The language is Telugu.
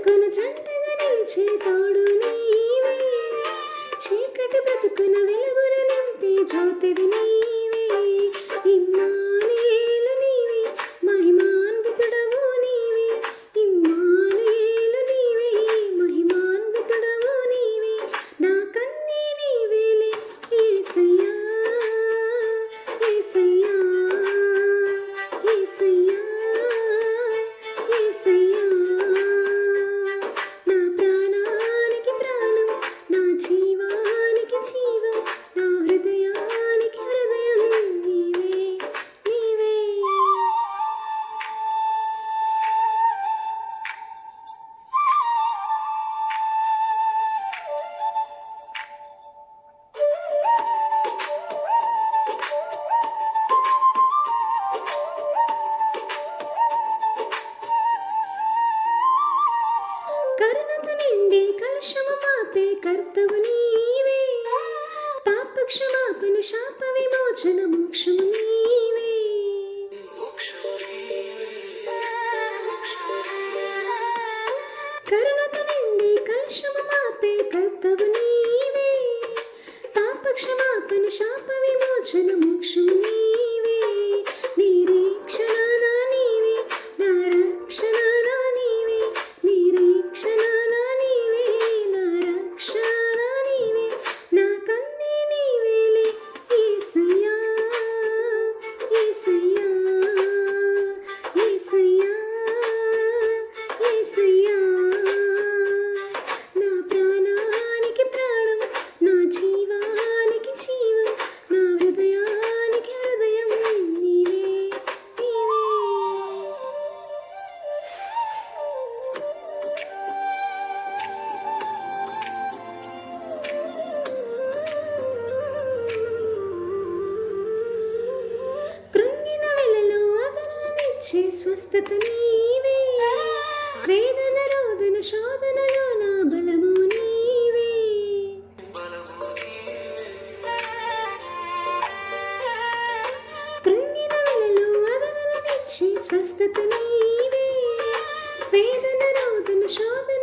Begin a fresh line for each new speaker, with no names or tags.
బ్రతుకును జంటగా నిలిచే తోడు నీవే. చీకటి బ్రతుకున వెలుగును నింపి జ్యోతివి నీవే. కరుణత నిండి కలుషము మాపే కర్తవు నీవే. పాప క్షమాపణ శాప విమోచన మోక్షము నీవే. కరుణత నిండి కలుషము మాపే కర్తవు నీవే. పాప క్షమాపణ శాప విమోచన మోక్షము స్వస్థత నీవే. వేదన రోదన శోధనలో నా బలము నీవే. కృంగిన వెలలో అదనమిచ్చే స్వస్థత నీవే. వేదన రోదన శోధన